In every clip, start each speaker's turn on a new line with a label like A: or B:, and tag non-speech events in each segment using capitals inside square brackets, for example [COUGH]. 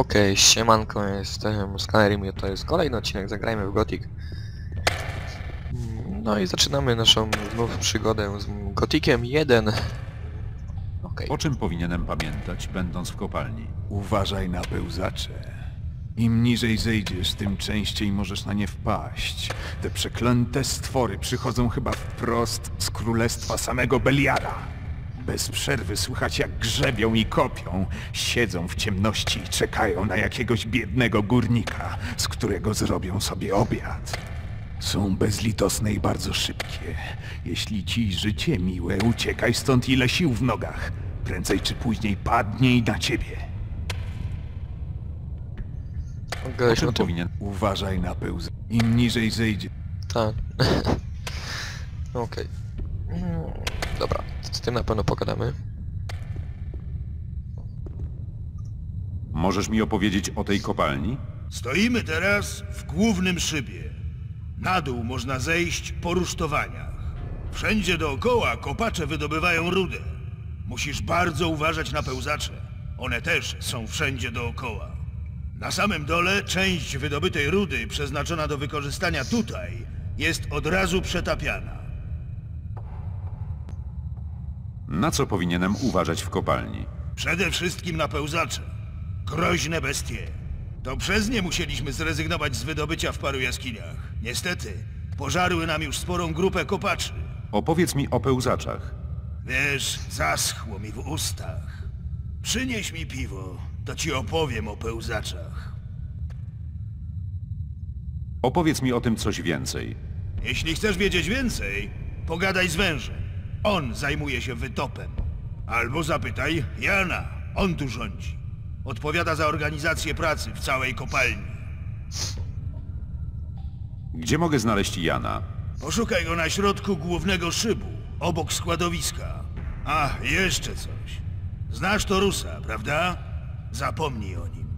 A: Okej, siemanko, jestem Skanerim i to jest kolejny odcinek Zagrajmy w Gothic. Mm, No i zaczynamy naszą znów przygodę z Gothiciem 1. Okej,
B: O czym powinienem pamiętać, będąc w kopalni?
C: Uważaj na pełzacze. Im niżej zejdziesz, tym częściej możesz na nie wpaść. Te przeklęte stwory przychodzą chyba wprost z królestwa samego Beliara. Bez przerwy słychać jak grzebią i kopią. Siedzą w ciemności i czekają na jakiegoś biednego górnika, z którego zrobią sobie obiad. Są bezlitosne i bardzo szybkie. Jeśli ci życie miłe, uciekaj stąd ile sił w nogach. Prędzej czy później padnie i na ciebie.
A: Gadaliśmy o tym.
B: powinien...
C: Uważaj na pełz. Im niżej zejdzie.
A: Tak. [LAUGHS] Okej. Mm, Dobra, z tym na pewno pogadamy.
B: Możesz mi opowiedzieć o tej kopalni?
D: Stoimy teraz w głównym szybie. Na dół można zejść po rusztowaniach. Wszędzie dookoła kopacze wydobywają rudę. Musisz bardzo uważać na pełzacze. One też są wszędzie dookoła. Na samym dole część wydobytej rudy przeznaczona do wykorzystania tutaj jest od razu przetapiana.
B: Na co powinienem uważać w kopalni?
D: Przede wszystkim na pełzacze. Groźne bestie. To przez nie musieliśmy zrezygnować z wydobycia w paru jaskiniach. Niestety, pożarły nam już sporą grupę kopaczy.
B: Opowiedz mi o pełzaczach.
D: Wiesz, zaschło mi w ustach. Przynieś mi piwo, to ci opowiem o pełzaczach.
B: Opowiedz mi o tym coś więcej.
D: Jeśli chcesz wiedzieć więcej, pogadaj z wężem. On zajmuje się wytopem. Albo zapytaj Jana, on tu rządzi. Odpowiada za organizację pracy w całej kopalni.
B: Gdzie mogę znaleźć Jana?
D: Poszukaj go na środku głównego szybu, obok składowiska. A, jeszcze coś. Znasz Torusa, prawda? Zapomnij o nim.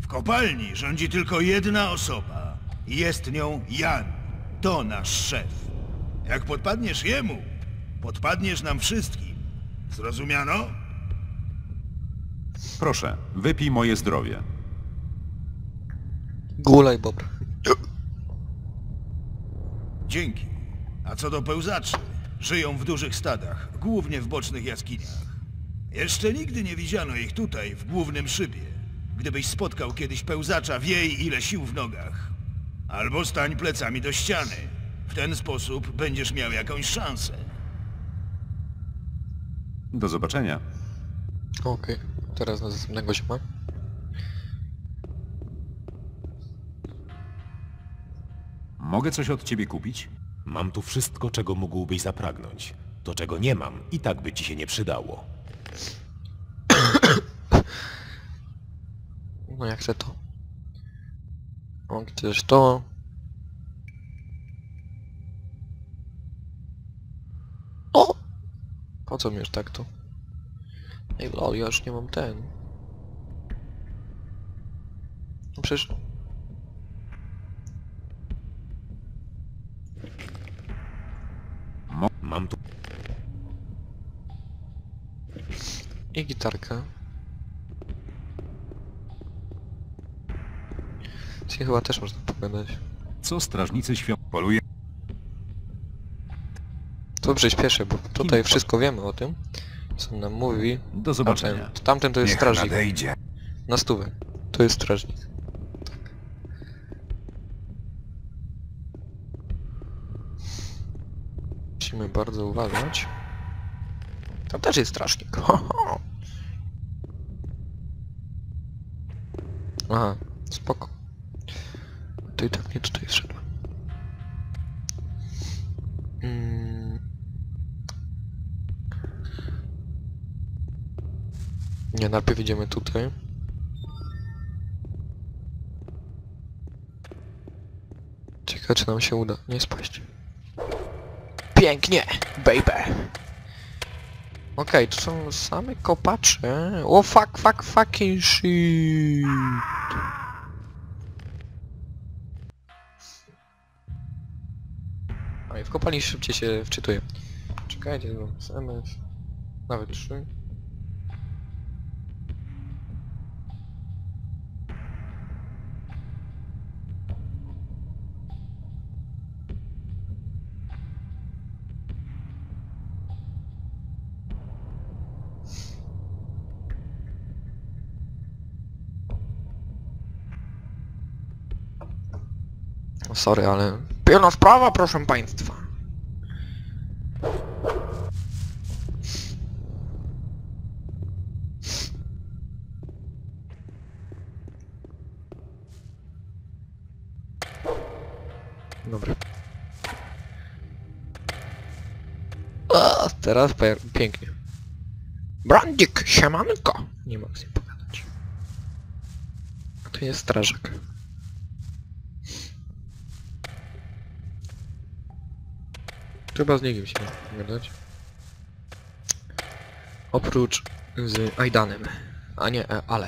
D: W kopalni rządzi tylko jedna osoba. Jest nią Jan. To nasz szef. Jak podpadniesz jemu, podpadniesz nam wszystkim. Zrozumiano?
B: Proszę, wypij moje zdrowie.
A: Gulaj Bobr.
D: Dzięki. A co do pełzaczy, żyją w dużych stadach, głównie w bocznych jaskiniach. Jeszcze nigdy nie widziano ich tutaj, w głównym szybie. Gdybyś spotkał kiedyś pełzacza, wiej ile sił w nogach. Albo stań plecami do ściany. W ten sposób będziesz miał jakąś szansę.
B: Do zobaczenia.
A: Okej, teraz na następnego zioma.
B: Mogę coś od ciebie kupić?
E: Mam tu wszystko, czego mógłbyś zapragnąć. To, czego nie mam, i tak by ci się nie przydało.
A: No jak chcę to. O, gdzieś to. Po co mi już tak to? Ej lol, ja już nie mam ten. No przecież...
E: Mam tu...
A: I gitarkę. Czyli chyba też można pogadać.
B: Co strażnicy świąt...
C: Poluje.
A: To przyspieszę, bo tutaj
B: Kim
A: wszystko wiemy o tym, co nam mówi.
B: Do zobaczenia.
A: Tamten, tamten to jest
C: Niech
A: strażnik.
C: nadejdzie.
A: Na stówę. To jest strażnik. Musimy bardzo uważać. Tam też jest strażnik. Ho, ho. Aha, spoko. To i tak nie tutaj wszedłem. Mm. Nie, najpierw idziemy tutaj. Ciekawe, czy nam się uda nie spaść. Pięknie, baby! Okej, okay, to są same kopacze. O fuck, fuck, fucking shit! A i w kopalni szybciej się wczytuje. Czekajcie, bo SMS... Nawet 3... sorry, ale... Pilna sprawa, proszę państwa. Dobra. A, teraz pięknie. Brandzik, siemanko! Nie mogę z nim pogadać. A tu jest strażak. Chyba z nikim się nie gadać. Oprócz z Aidanem. A nie, e, ale.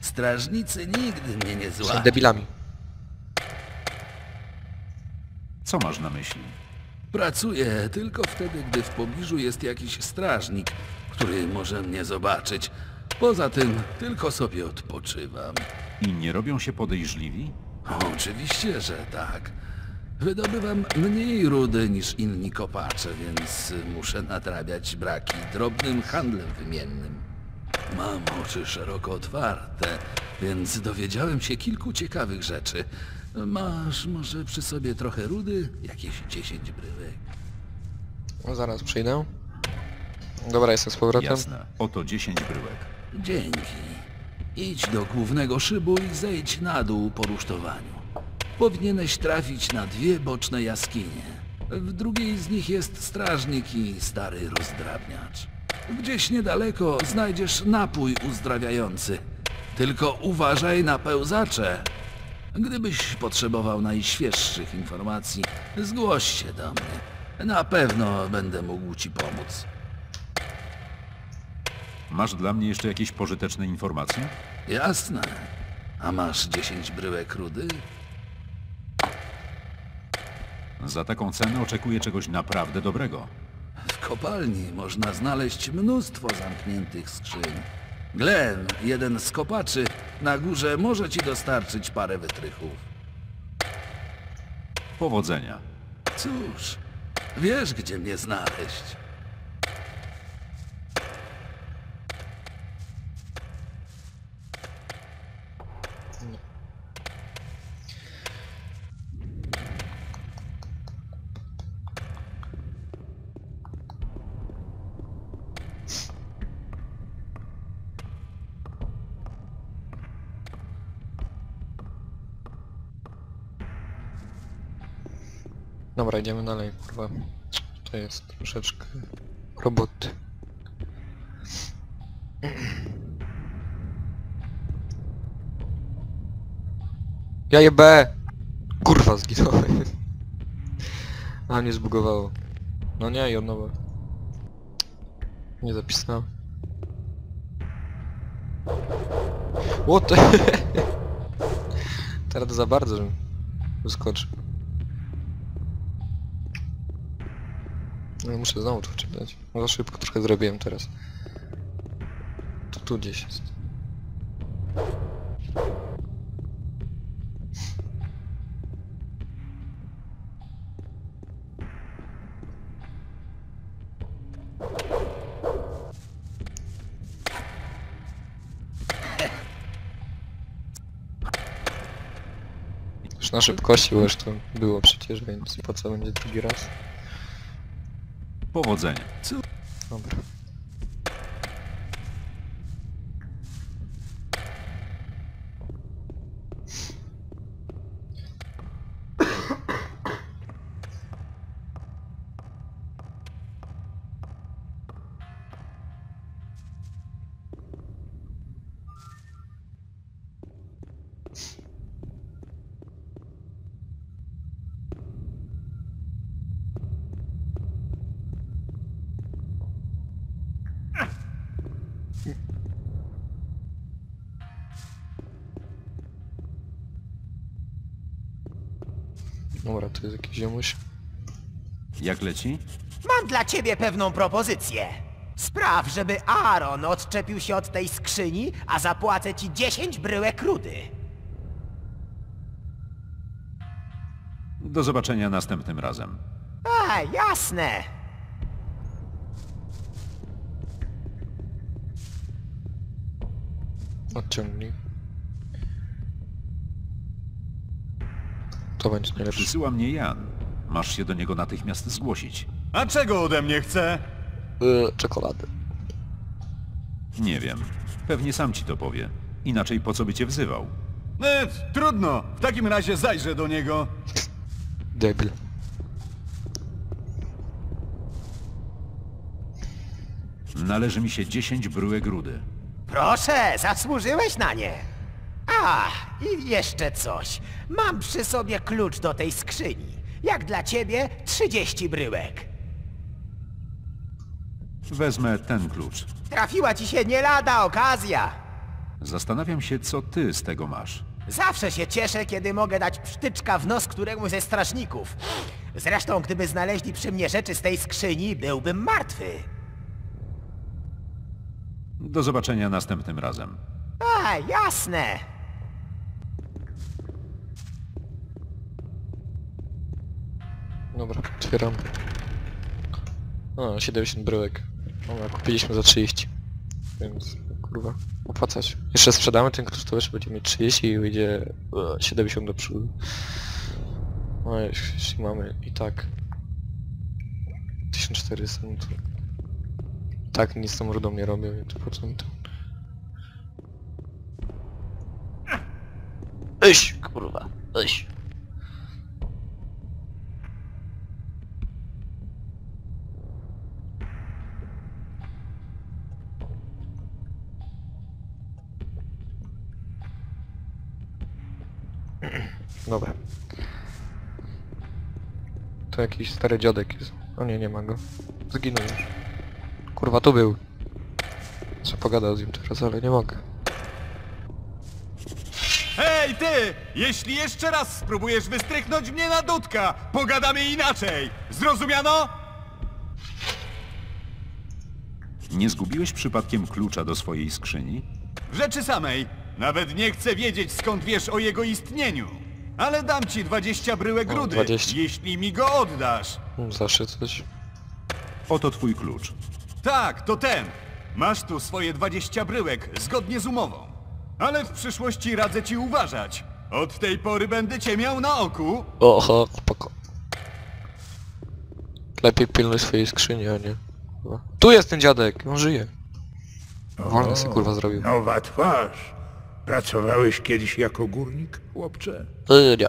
F: Strażnicy nigdy mnie nie
A: Są
F: złapią.
A: debilami.
B: Co masz na myśli?
F: Pracuję tylko wtedy, gdy w pobliżu jest jakiś strażnik, który może mnie zobaczyć. Poza tym tylko sobie odpoczywam.
B: I nie robią się podejrzliwi?
F: Oczywiście, że tak. Wydobywam mniej rudy niż inni kopacze, więc muszę nadrabiać braki drobnym handlem wymiennym. Mam oczy szeroko otwarte, więc dowiedziałem się kilku ciekawych rzeczy. Masz może przy sobie trochę rudy? Jakieś 10 bryłek.
A: No, zaraz przyjdę. Dobra, jestem z powrotem.
B: Jasne. Oto 10 bryłek.
F: Dzięki. Idź do głównego szybu i zejdź na dół po rusztowaniu. Powinieneś trafić na dwie boczne jaskinie. W drugiej z nich jest strażnik i stary rozdrabniacz. Gdzieś niedaleko znajdziesz napój uzdrawiający. Tylko uważaj na pełzacze. Gdybyś potrzebował najświeższych informacji, zgłoś się do mnie. Na pewno będę mógł ci pomóc.
B: Masz dla mnie jeszcze jakieś pożyteczne informacje?
F: Jasne. A masz 10 bryłek rudy?
B: Za taką cenę oczekuję czegoś naprawdę dobrego.
F: W kopalni można znaleźć mnóstwo zamkniętych skrzyń. Glenn, jeden z kopaczy, na górze może ci dostarczyć parę wytrychów.
B: Powodzenia.
F: Cóż, wiesz gdzie mnie znaleźć.
A: Dobra, idziemy dalej, kurwa. To jest troszeczkę roboty. Ja jebę! Kurwa, zginąłem. A mnie zbugowało. No nie, i od nowa. Nie zapisałem. What. [LAUGHS] Teraz za bardzo, żebym wyskoczył. To wczytać. No za szybko trochę zrobiłem teraz. To tu gdzieś jest. Już na szybkości, bo już to było przecież, więc po co będzie drugi raz?
B: Powodzenia.
A: Dobra. Dobra,
B: Jak leci?
G: Mam dla ciebie pewną propozycję. Spraw, żeby Aaron odczepił się od tej skrzyni, a zapłacę ci 10 bryłek rudy.
B: Do zobaczenia następnym razem.
G: A, jasne.
A: Odciągnij. To będzie najlepsze.
B: Przysyła mnie Jan. Masz się do niego natychmiast zgłosić.
C: A czego ode mnie chce?
A: Yy, czekolady.
B: Nie wiem. Pewnie sam ci to powie. Inaczej po co by cię wzywał?
C: E, trudno. W takim razie zajrzę do niego.
A: Debil.
B: Należy mi się 10 bryłek rudy.
G: Proszę, zasłużyłeś na nie. A, i jeszcze coś. Mam przy sobie klucz do tej skrzyni. Jak dla ciebie 30 bryłek.
B: Wezmę ten klucz.
G: Trafiła ci się nie lada okazja.
B: Zastanawiam się, co ty z tego masz.
G: Zawsze się cieszę, kiedy mogę dać psztyczka w nos któremuś ze strażników. Zresztą, gdyby znaleźli przy mnie rzeczy z tej skrzyni, byłbym martwy.
B: Do zobaczenia następnym razem.
G: A, jasne.
A: Dobra, otwieram. O, 70 bryłek. Dobra, kupiliśmy za 30. Więc, kurwa, opłacać. Jeszcze sprzedamy ten jeszcze będziemy mieć 30 i wyjdzie e, 70 do przodu. No jeśli mamy i tak 1400, no to tak nic z tą rudą nie robię, więc po co mi to? Iść, kurwa, iść. Dobra. To jakiś stary dziadek jest. O nie, nie ma go. Zginął już. Kurwa, tu był. Co pogadał z nim teraz, ale nie mogę.
C: Hej ty! Jeśli jeszcze raz spróbujesz wystrychnąć mnie na dudka, pogadamy inaczej. Zrozumiano?
B: Nie zgubiłeś przypadkiem klucza do swojej skrzyni?
C: W rzeczy samej. Nawet nie chcę wiedzieć skąd wiesz o jego istnieniu. Ale dam ci 20 bryłek
A: O,
C: rudy,
A: 20.
C: jeśli mi go oddasz.
A: Zawsze coś.
B: Oto twój klucz.
C: Tak, to ten. Masz tu swoje 20 bryłek, zgodnie z umową. Ale w przyszłości radzę ci uważać. Od tej pory będę cię miał na oku.
A: Oho, spoko. Lepiej pilnuj swojej skrzyni, a nie. Kurwa. Tu jest ten dziadek, on żyje. Wolny sobie kurwa zrobił.
H: Nowa twarz. Pracowałeś kiedyś jako górnik, chłopcze?
A: Yy, nie.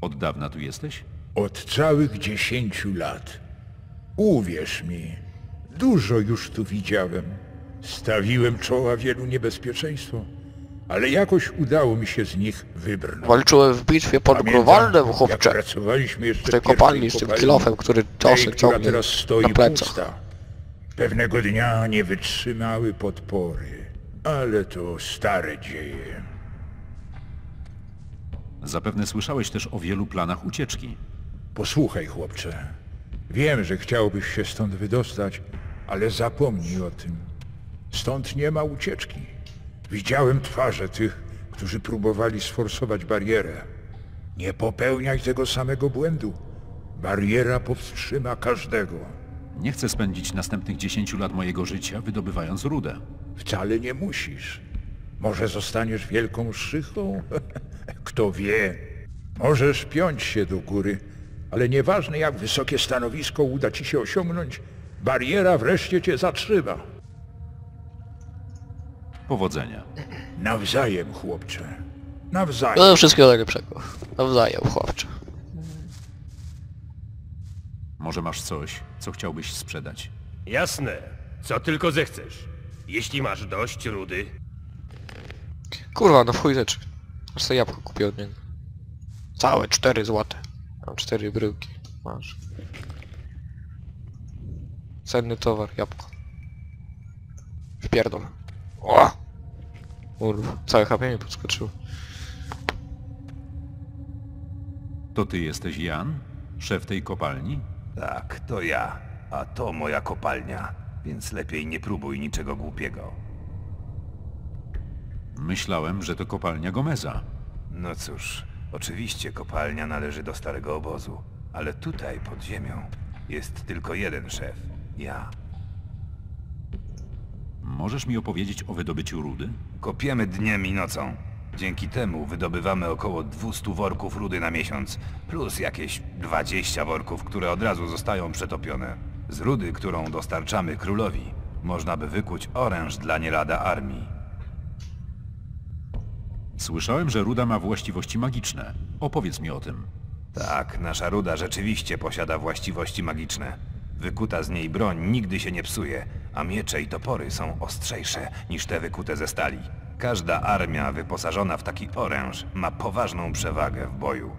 B: Od dawna tu jesteś?
H: Od całych dziesięciu lat. Uwierz mi, dużo już tu widziałem. Stawiłem czoła wielu niebezpieczeństwom, ale jakoś udało mi się z nich wybrnąć.
A: Walczyłem w bitwie pod Growaldem,
H: jak
A: chłopcze.
H: pracowaliśmy jeszcze
A: W tej kopalni z tym kilofem, który
H: która
A: ciągnie
H: teraz stoi
A: na plecach.
H: pusta. Pewnego dnia nie wytrzymały podpory, ale to stare dzieje.
B: Zapewne słyszałeś też o wielu planach ucieczki.
H: Posłuchaj, chłopcze. Wiem, że chciałbyś się stąd wydostać, ale zapomnij o tym. Stąd nie ma ucieczki. Widziałem twarze tych, którzy próbowali sforsować barierę. Nie popełniaj tego samego błędu. Bariera powstrzyma każdego.
B: Nie chcę spędzić następnych 10 lat mojego życia wydobywając rudę.
H: Wcale nie musisz. Może zostaniesz wielką szychą? [LAUGHS] Kto wie. Możesz piąć się do góry, ale nieważne jak wysokie stanowisko uda ci się osiągnąć, bariera wreszcie cię zatrzyma.
B: Powodzenia.
H: Nawzajem, chłopcze. Nawzajem.
A: No wszystkiego najlepszego. Nawzajem, chłopcze.
B: Może masz coś, co chciałbyś sprzedać?
I: Jasne, co tylko zechcesz. Jeśli masz dość rudy,
A: Kurwa, no w chuj rzeczy. Aż sobie jabłko kupię od niego. Całe 4 złote. Mam 4 bryłki. Masz. Cenny towar, jabłko. Wpierdol. O! Kurwa, całe HP mi podskoczyło.
B: To ty jesteś Jan? Szef tej kopalni?
J: Tak, to ja. A to moja kopalnia, więc lepiej nie próbuj niczego głupiego.
B: Myślałem, że to kopalnia Gomeza.
J: No cóż, oczywiście kopalnia należy do starego obozu, ale tutaj pod ziemią jest tylko jeden szef. Ja.
B: Możesz mi opowiedzieć o wydobyciu rudy?
J: Kopiemy dniem i nocą. Dzięki temu wydobywamy około 200 worków rudy na miesiąc, plus jakieś 20 worków, które od razu zostają przetopione. Z rudy, którą dostarczamy królowi, można by wykuć oręż dla nie lada armii.
B: Słyszałem, że ruda ma właściwości magiczne. Opowiedz mi o tym.
J: Tak, nasza ruda rzeczywiście posiada właściwości magiczne. Wykuta z niej broń nigdy się nie psuje, a miecze i topory są ostrzejsze niż te wykute ze stali. Każda armia wyposażona w taki oręż ma poważną przewagę w boju.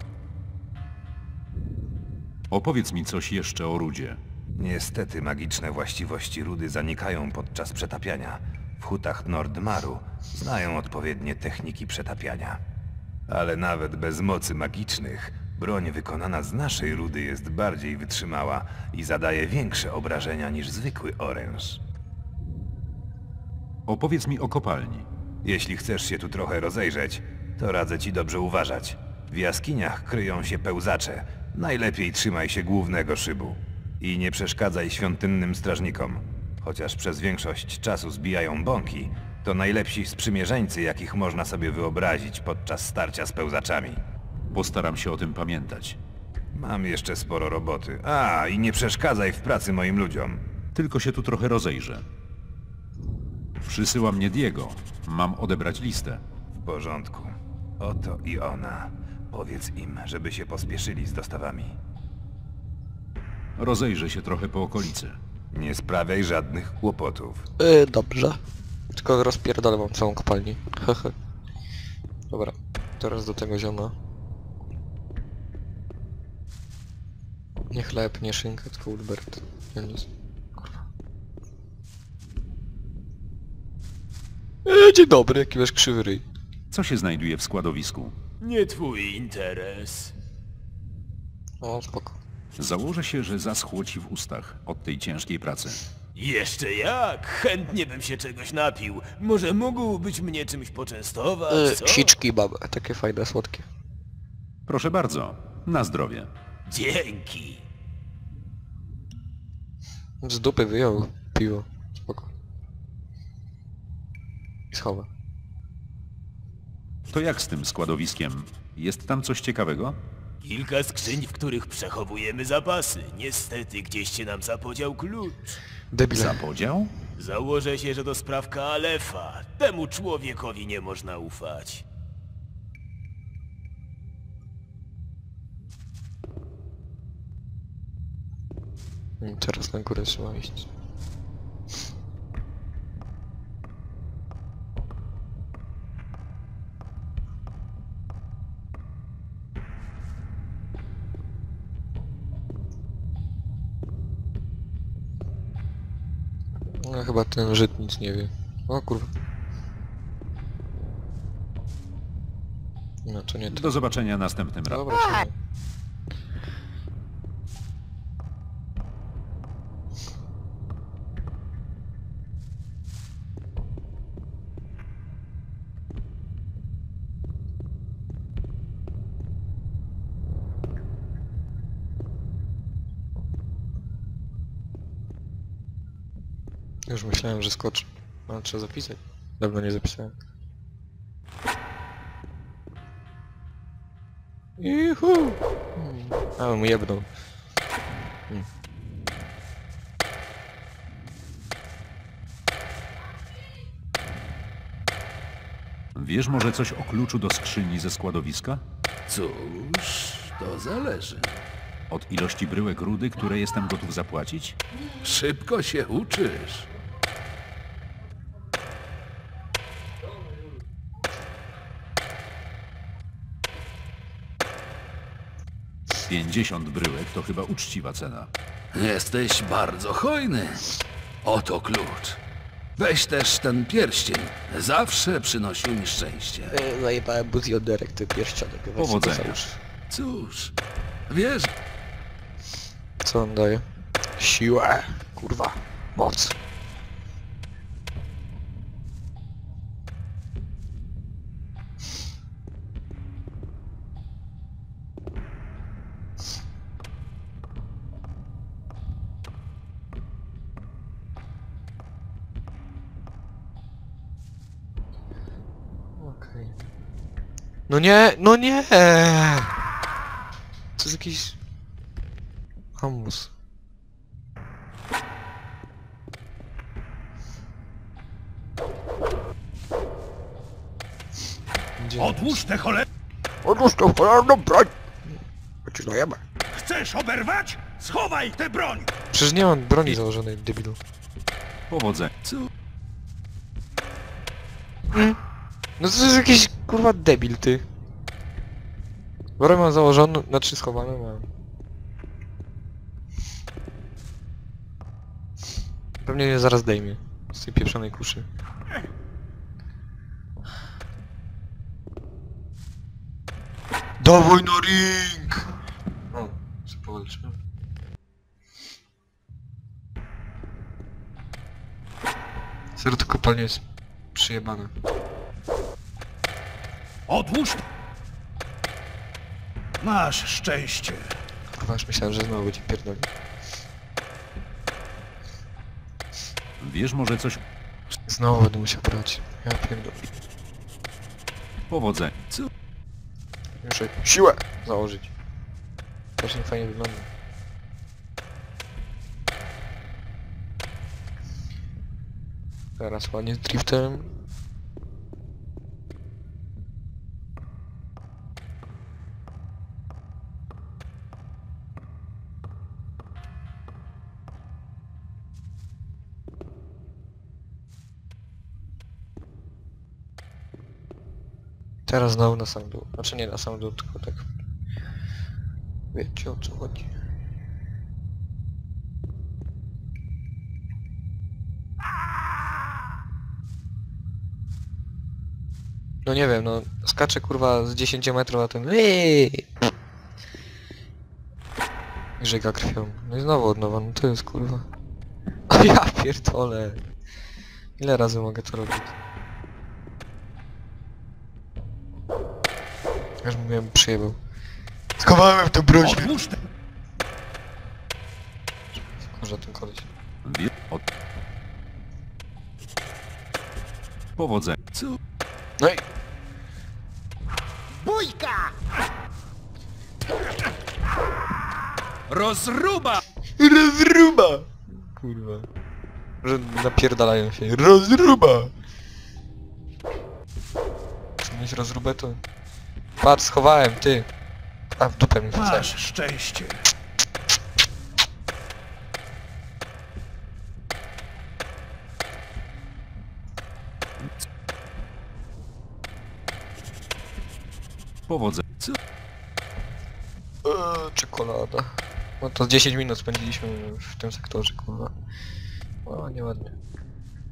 B: Opowiedz mi coś jeszcze o rudzie.
J: Niestety magiczne właściwości rudy zanikają podczas przetapiania. W hutach Nordmaru znają odpowiednie techniki przetapiania. Ale nawet bez mocy magicznych, broń wykonana z naszej rudy jest bardziej wytrzymała i zadaje większe obrażenia niż zwykły oręż.
B: Opowiedz mi o kopalni.
J: Jeśli chcesz się tu trochę rozejrzeć, to radzę ci dobrze uważać. W jaskiniach kryją się pełzacze. Najlepiej trzymaj się głównego szybu. I nie przeszkadzaj świątynnym strażnikom. Chociaż przez większość czasu zbijają bąki, to najlepsi sprzymierzeńcy, jakich można sobie wyobrazić podczas starcia z pełzaczami.
B: Postaram się o tym pamiętać.
J: Mam jeszcze sporo roboty. A, i nie przeszkadzaj w pracy moim ludziom.
B: Tylko się tu trochę rozejrzę. Przysyła mnie Diego. Mam odebrać listę.
J: W porządku. Oto i ona. Powiedz im, żeby się pospieszyli z dostawami.
B: Rozejrzę się trochę po okolicy.
J: Nie sprawiaj żadnych kłopotów.
A: Yy, dobrze. Tylko rozpierdolę wam całą kopalnię. Hehe. [LAUGHS] Dobra, teraz do tego zioma. Nie chleb, nie szynka, tylko Ulbert. Ja nic. Eee, dzień dobry, jaki masz krzywy ryj.
B: Co się znajduje w składowisku?
E: Nie twój interes.
A: O, spoko.
B: Założę się, że zaschło ci w ustach od tej ciężkiej pracy.
E: Jeszcze jak? Chętnie bym się czegoś napił. Może mógłbyś mnie czymś poczęstować,
A: Yy,
E: co?
A: siczki baba, takie fajne, słodkie.
B: Proszę bardzo, na zdrowie.
E: Dzięki.
A: Z dupy wyjął piwo. Spoko. I schowa.
B: To jak z tym składowiskiem? Jest tam coś ciekawego?
E: Kilka skrzyń, w których przechowujemy zapasy. Niestety gdzieś się nam zapodział klucz.
A: Debile.
B: Zapodział?
E: Założę się, że to sprawka Alefa. Temu człowiekowi nie można ufać.
A: Teraz na górę trzeba iść. No chyba ten Żyd nic nie wie. O kurwa. No to nie to.
B: Do zobaczenia następnym razem.
A: Dobra. Już myślałem, że skoczy. Ale trzeba zapisać. Dawno nie zapisałem. Juhu! Hmm. A, mu jebnął. Hmm.
B: Wiesz może coś o kluczu do skrzyni ze składowiska?
F: Cóż, to zależy.
B: Od ilości bryłek rudy, które jestem gotów zapłacić?
F: Szybko się uczysz.
B: Pięćdziesiąt bryłek to chyba uczciwa cena.
F: Jesteś bardzo hojny. Oto klucz. Weź też ten pierścień. Zawsze przynosił mi szczęście.
A: E, Zajebałem z jąderek ten pierścionek. Weź sobie
B: Powodzenia.
A: załóż.
F: Cóż, wiesz,
A: Co on daje? Siłę! Kurwa. Moc. No nie, no nie! To jest jakiś... Hamus.
D: Odłóż tę cholerę!
A: Odłóż tą cholerną broń! Ci dajemy.
D: Chcesz oberwać? Schowaj tę broń!
A: Przecież nie mam broni założonej, debilu.
B: Powodzenia. Co?
A: No to jest jakiś kurwa debil, ty. Broń mam założoną, znaczy schowaną mam. Pewnie mnie zaraz dejmie. Z tej pieprzonej kuszy. Dawaj na ring! O, co powalczyłem. To kopalnie jest przyjebane.
D: Odłóż! Masz szczęście.
A: Kurwa, już myślałem, że znowu będzie pierdolił.
B: Wiesz może coś...
A: Znowu będę musiał brać. Ja pierdolę.
B: Powodzenia. Co?
A: Muszę siłę założyć. Też nie fajnie wygląda. Teraz ładnie z driftem. Teraz znowu na sam dół. Znaczy nie na sam dół, tylko tak... Wiecie o co chodzi. No nie wiem, no skaczę kurwa z 10 metrów, a ten Eee! Żega krwią. No i znowu od nowa, no to jest kurwa. O [LAUGHS] ja pierdolę. Ile razy mogę to robić? Aż mówiłem przyjebał. Schowałem tę broń.
D: Odłóż tę...
A: Może ten koleś.
B: Wie... Od... Powodzenia. Co?
A: No i...
G: Bójka!
F: Rozruba!
A: Rozruba! Kurwa. Że napierdalają się. Rozruba! Mieć rozrubę to... Patrz, schowałem, ty. A w dupę mi.
D: Masz szczęście.
B: Powodzenia. Co?
A: Eee, czekolada. No to 10 minut spędziliśmy w tym sektorze, kurwa. O, nieładnie.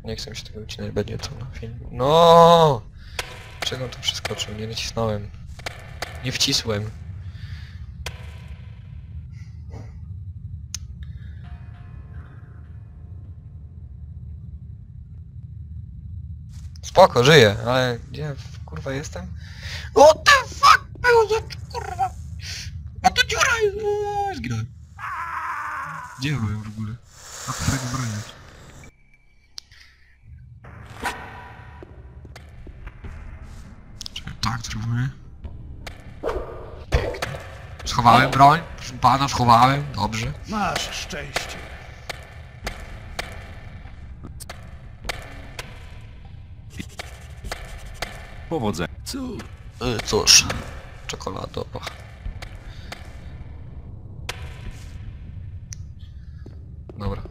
A: Nie chcę mi się tego wycinać, będzie to na film. No! Czego on tu przeskoczył? Nie nacisnąłem. Nie wcisłem. Spoko, żyję, ale gdzie kurwa jestem? What the fuck kurwa? A to dziura jest! Zginąłem. Gdzie ja byłem w ogóle? A to tego bronię. Schowałem broń, proszę pana, schowałem, dobrze.
D: Masz szczęście.
B: Powodzenia. Co?
A: Y, cóż, czekoladowa. Dobra.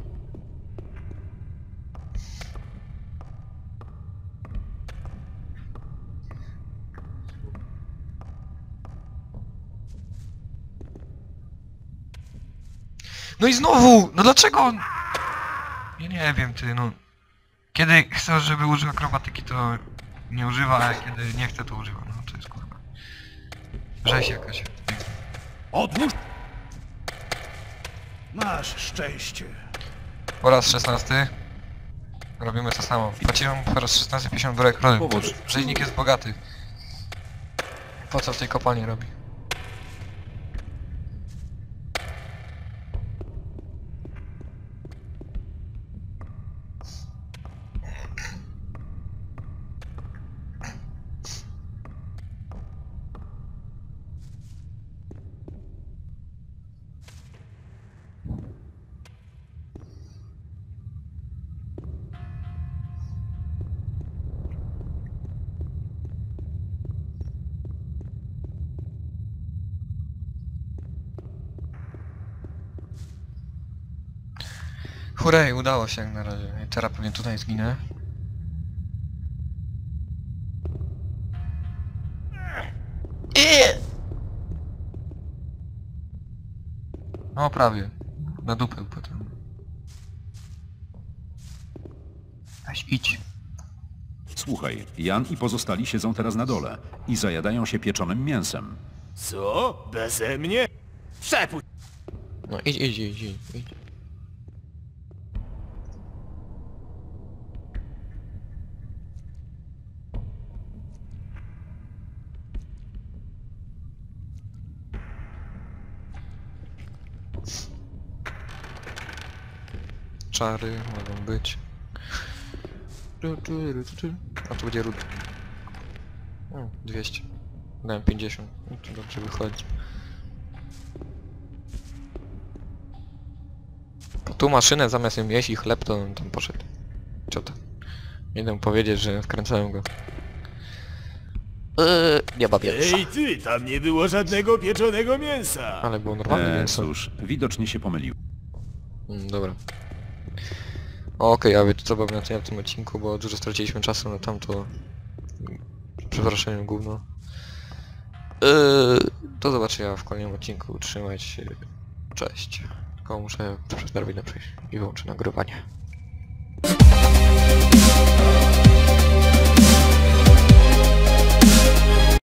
A: No i znowu! No dlaczego on... Ja nie wiem, ty, no... Kiedy chcę, żeby użył akrobatyki, to nie używa, a kiedy nie chce, to używa. No to jest kurwa. Rzeź jakaś.
D: Odłóż! Masz szczęście.
A: Po raz 16. Robimy to samo. Płaciłem po raz 16 50 durek rody.
B: Powód.
A: Rzeźnik jest bogaty. Po co w tej kopalni robi? Hurej, udało się jak na razie. Teraz pewnie tutaj zginę. No prawie. Na dupę potem. Weź idź.
B: Słuchaj, Jan i pozostali siedzą teraz na dole i zajadają się pieczonym mięsem.
I: Co? Beze mnie? Przepuść!
A: No idź, idź, idź, idź. Idź. Czary mogą być. A tu będzie ród. O, 200. Dałem 50. No to dobrze wychodzi. Po tu maszynę zamiast ją jeść i chleb to on tam poszedł. Ciota. Idę mu powiedzieć, że wkręcałem go. Eee, nie ma mięsa.
I: Ej ty, tam nie było żadnego pieczonego mięsa!
A: Ale było normalne
B: Eee,
A: mięso.
B: cóż, widocznie się pomylił.
A: Mm, dobra. Okej, a wiecie co powiem na tym- na odcinku, bo dużo straciliśmy czasu na tamto... Przepraszam, gówno. Eee, do zobaczenia w kolejnym odcinku. Trzymajcie się. Cześć. Tylko muszę przez drabinę przejść i wyłączę nagrywanie.